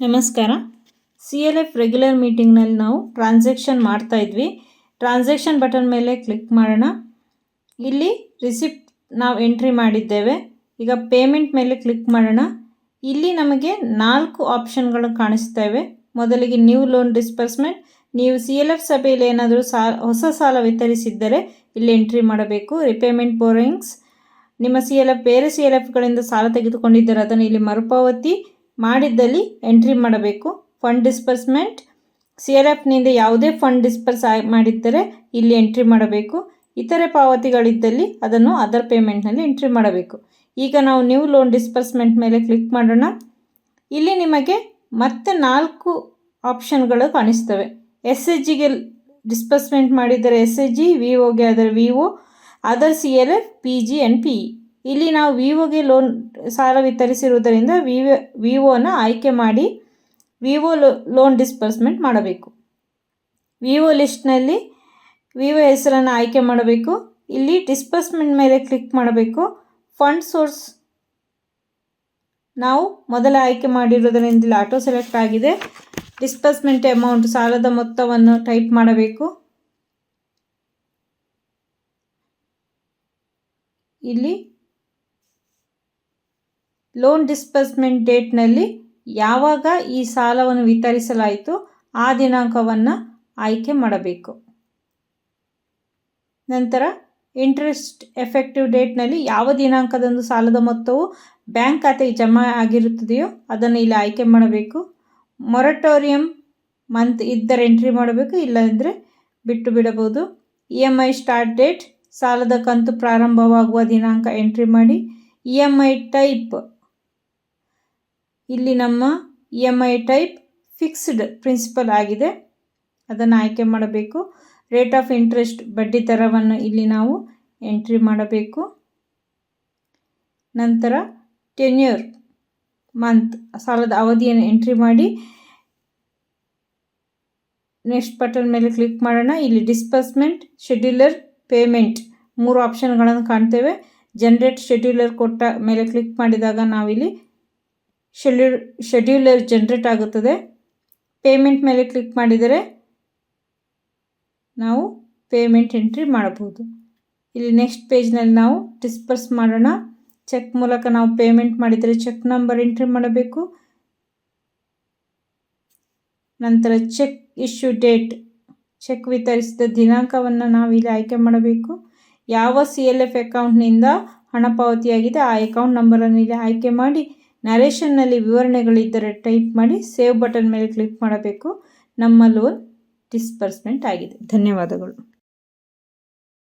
ನಮಸ್ಕಾರ. C L F regular ಮೀಟಿಂಗ್ನಲ್ಲಿ ನಾವು ಟ್ರಾನ್ಸಾಕ್ಷನ್ ಮಾಡ್ತಾ ಇದ್ವಿ. ಟ್ರಾನ್ಸಾಕ್ಷನ್ ಬಟನ್ ಮೇಲೆ ಕ್ಲಿಕ್ ಮಾಡೋಣ. ಇಲ್ಲಿ ರಿಸಿಪ್ಟ್ ನಾವು ಎಂಟ್ರಿ ಮಾಡಿದ್ದೇವೆ. ಈಗ ಪೇಮೆಂಟ್ ಮೇಲೆ ಕ್ಲಿಕ್ ಮಾಡೋಣ. ಇಲ್ಲಿ ನಮಗೆ ನಾಲ್ಕು ಆಪ್ಷನ್ಗಳು ಕಾಣಿಸ್ತೇವೆ ಮೊದಲಿಗೆ ನ್ಯೂ ಲೋನ್ ಡಿಸ್ಪರ್ಸ್ಮೆಂಟ್ ನೀವು ಸಿ ಎಲ್ ಎಫ್ ಸಭೆಯಲ್ಲಿ ಏನಾದರೂ ಸಾ, ಹೊಸ ಸಾಲ ವಿತರಿಸಿದ್ದರೆ ಇಲ್ಲಿ ಎಂಟ್ರಿ ಮಾಡಬೇಕು. ರಿಪೇಮೆಂಟ್ ಬೋರಿಂಗ್ಸ್ ನಿಮ್ಮ ಸಿ ಎಲ್ ಎಫ್ ಬೇರೆ ಸಿ ಎಲ್ ಎಫ್ಗಳಿಂದ ಸಾಲ ತೆಗೆದುಕೊಂಡಿದ್ದರೆ ಅದನ್ನು ಇಲ್ಲಿ ಮರುಪಾವತಿ ಮಾಡಿದ್ದಲ್ಲಿ ಎಂಟ್ರಿ ಮಾಡಬೇಕು. ಫಂಡ್ ಡಿಸ್ಪರ್ಸ್ಮೆಂಟ್ ಸಿ ಆರ್ ಎಫ್ನಿಂದ ಯಾವುದೇ ಫಂಡ್ ಡಿಸ್ಪರ್ಸ್ ಮಾಡಿದ್ದರೆ ಇಲ್ಲಿ ಎಂಟ್ರಿ ಮಾಡಬೇಕು. ಇತರೆ ಪಾವತಿಗಳಿದ್ದಲ್ಲಿ ಅದನ್ನು ಅದರ್ ಪೇಮೆಂಟ್ನಲ್ಲಿ ಎಂಟ್ರಿ ಮಾಡಬೇಕು. ಈಗ ನಾವು ನ್ಯೂ ಲೋನ್ ಡಿಸ್ಪರ್ಸ್ಮೆಂಟ್ ಮೇಲೆ ಕ್ಲಿಕ್ ಮಾಡೋಣ. ಇಲ್ಲಿ ನಿಮಗೆ ಮತ್ತೆ ನಾಲ್ಕು ಆಪ್ಷನ್ಗಳು ಕಾಣಿಸ್ತವೆ. ಎಸ್ ಎಚ್ ಜಿಗೆ ಡಿಸ್ಪರ್ಸ್ಮೆಂಟ್ ಮಾಡಿದರೆ ಎಸ್ ಎಚ್ ಜಿ ವಿ ಓಗೆ ಆದರೆ V O other C L F P G and P E ಇಲ್ಲಿ ನಾವು ವಿವೋಗೆ ಲೋನ್ ಸಾಲ ವಿತರಿಸಿರುವುದರಿಂದ ವಿವೋ, ವಿವೋನ ಆಯ್ಕೆ ಮಾಡಿ ವಿವೋ ಲೋನ್ ಡಿಸ್ಬರ್ಸ್ಮೆಂಟ್ ಮಾಡಬೇಕು. ವಿವೋ ಲಿಸ್ಟ್ನಲ್ಲಿ ವಿವೋ ಹೆಸರನ್ನು ಆಯ್ಕೆ ಮಾಡಬೇಕು. ಇಲ್ಲಿ ಡಿಸ್ಬರ್ಸ್ಮೆಂಟ್ ಮೇಲೆ ಕ್ಲಿಕ್ ಮಾಡಬೇಕು. ಫಂಡ್ ಸೋರ್ಸ್ ನಾವು ಮೊದಲ ಆಯ್ಕೆ ಮಾಡಿರೋದರಿಂದ ಇಲ್ಲಿ ಆಟೋ ಸೆಲೆಕ್ಟ್ ಆಗಿದೆ. ಡಿಸ್ಬರ್ಸ್ಮೆಂಟ್ ಅಮೌಂಟ್ ಸಾಲದ ಮೊತ್ತವನ್ನು ಟೈಪ್ ಮಾಡಬೇಕು. ಇಲ್ಲಿ ಲೋನ್ ಡಿಸ್ಬರ್ಸ್ಮೆಂಟ್ ಡೇಟ್ನಲ್ಲಿ ಯಾವಾಗ ಈ ಸಾಲವನ್ನು ವಿತರಿಸಲಾಯಿತು ಆ ದಿನಾಂಕವನ್ನು ಆಯ್ಕೆ ಮಾಡಬೇಕು. ನಂತರ ಇಂಟ್ರೆಸ್ಟ್ ಎಫೆಕ್ಟಿವ್ ಡೇಟ್ನಲ್ಲಿ ಯಾವ ದಿನಾಂಕದಂದು ಸಾಲದ ಮೊತ್ತವು ಬ್ಯಾಂಕ್ ಖಾತೆಗೆ ಜಮಾ ಆಗಿರುತ್ತದೆಯೋ ಅದನ್ನು ಇಲ್ಲಿ ಆಯ್ಕೆ ಮಾಡಬೇಕು. ಮೊರಟೋರಿಯಂ ಮಂತ್ ಇದ್ದರೆ ಎಂಟ್ರಿ ಮಾಡಬೇಕು, ಇಲ್ಲಂದರೆ ಬಿಟ್ಟು ಬಿಡಬಹುದು. E M I start date ಸಾಲದ ಕಂತು ಪ್ರಾರಂಭವಾಗುವ ದಿನಾಂಕ ಎಂಟ್ರಿ ಮಾಡಿ. ಇ ಎಂ ಐ ಟೈಪ್ ಇಲ್ಲಿ ನಮ್ಮ E M I type fixed principal ಆಗಿದೆ. ಅದನ್ನು ಆಯ್ಕೆ ಮಾಡಬೇಕು. ರೇಟ್ ಆಫ್ ಇಂಟ್ರೆಸ್ಟ್ ಬಡ್ಡಿ ದರವನ್ನು ಇಲ್ಲಿ ನಾವು ಎಂಟ್ರಿ ಮಾಡಬೇಕು. ನಂತರ ಟೆನ್ಯೂರ್ ಮಂತ್ ಸಾಲದ ಅವಧಿಯನ್ನು ಎಂಟ್ರಿ ಮಾಡಿ. ನೆಕ್ಸ್ಟ್ ಬಟನ್ ಮೇಲೆ ಕ್ಲಿಕ್ ಮಾಡೋಣ. ಇಲ್ಲಿ ಡಿಸ್ಪರ್ಸ್ಮೆಂಟ್ ಶೆಡ್ಯೂಲರ್ ಪೇಮೆಂಟ್ ಮೂರು ಆಪ್ಷನ್ಗಳನ್ನು ಕಾಣ್ತೇವೆ. ಜನ್ರೇಟ್ ಶೆಡ್ಯೂಲರ್ ಕೊಟ್ಟ ಮೇಲೆ ಕ್ಲಿಕ್ ಮಾಡಿದಾಗ ನಾವಿಲ್ಲಿ ಶೆಡ್ಯೂಲ್ ಶೆಡ್ಯೂಲರ್ ಜನ್ರೇಟ್ ಆಗುತ್ತದೆ. ಪೇಮೆಂಟ್ ಮೇಲೆ ಕ್ಲಿಕ್ ಮಾಡಿದರೆ ನಾವು ಪೇಮೆಂಟ್ ಎಂಟ್ರಿ ಮಾಡಬಹುದು. ಇಲ್ಲಿ ನೆಕ್ಸ್ಟ್ ಪೇಜ್ನಲ್ಲಿ ನಾವು ಡಿಸ್ಪರ್ಸ್ ಮಾಡೋಣ. ಚೆಕ್ ಮೂಲಕ ನಾವು ಪೇಮೆಂಟ್ ಮಾಡಿದರೆ ಚೆಕ್ ನಂಬರ್ ಎಂಟ್ರಿ ಮಾಡಬೇಕು. ನಂತರ ಚೆಕ್ ಇಶ್ಯೂ ಡೇಟ್ ಚೆಕ್ ವಿತರಿಸಿದ ದಿನಾಂಕವನ್ನು ನಾವು ಇಲ್ಲಿ ಆಯ್ಕೆ ಮಾಡಬೇಕು. ಯಾವ ಸಿ ಎಲ್ ಎಫ್ ಅಕೌಂಟ್ನಿಂದ ಹಣ ಪಾವತಿಯಾಗಿದೆ ಆ ಅಕೌಂಟ್ ನಂಬರನ್ನು ಇಲ್ಲಿ ಆಯ್ಕೆ ಮಾಡಿ. ನರೇಷನ್ನಲ್ಲಿ ವಿವರಣೆಗಳಿದ್ದರೆ ಟೈಪ್ ಮಾಡಿ ಸೇವ್ ಬಟನ್ ಮೇಲೆ ಕ್ಲಿಕ್ ಮಾಡಬೇಕು. ನಮ್ಮ ಲೋನ್ ಡಿಸ್ಬರ್ಸ್ಮೆಂಟ್ ಆಗಿದೆ. ಧನ್ಯವಾದಗಳು.